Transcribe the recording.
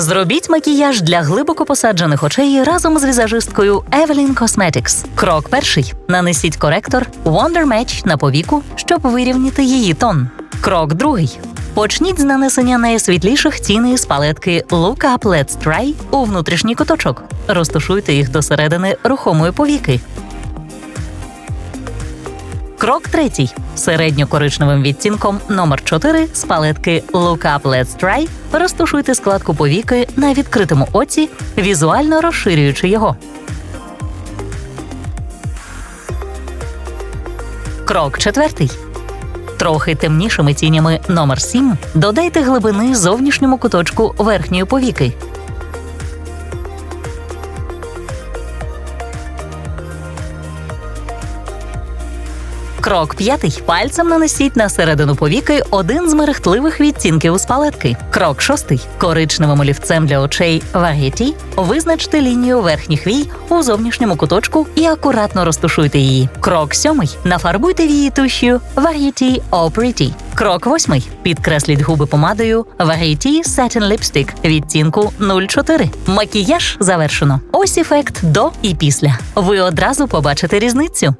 Зробіть макіяж для глибоко посаджених очей разом з візажисткою Evelyn Cosmetics. Крок перший: нанесіть коректор Wonder Match на повіку, щоб вирівняти її тон. Крок другий. Почніть з нанесення найсвітліших тіней з палетки Look Up Let's Try у внутрішній куточок. Розташуйте їх до середини рухомої повіки. Крок третій. Середньо-коричневим відтінком номер 4 з палетки Look Up Let's Try розташуйте складку повіки на відкритому оці, візуально розширюючи його. Крок четвертий. Трохи темнішими тінями номер 7 додайте глибини зовнішньому куточку верхньої повіки. Крок п'ятий. Пальцем нанесіть на середину повіки один з мерехтливих відтінків з палетки. Крок шостий. Коричневим олівцем для очей Variety визначте лінію верхніх вій у зовнішньому куточку і акуратно розтушуйте її. Крок сьомий. Нафарбуйте вії туш'ю Variety All. Крок восьмий. Підкресліть губи помадою Variety Satin Lipstick відтінку 04. Макіяж завершено. Ось ефект до і після. Ви одразу побачите різницю.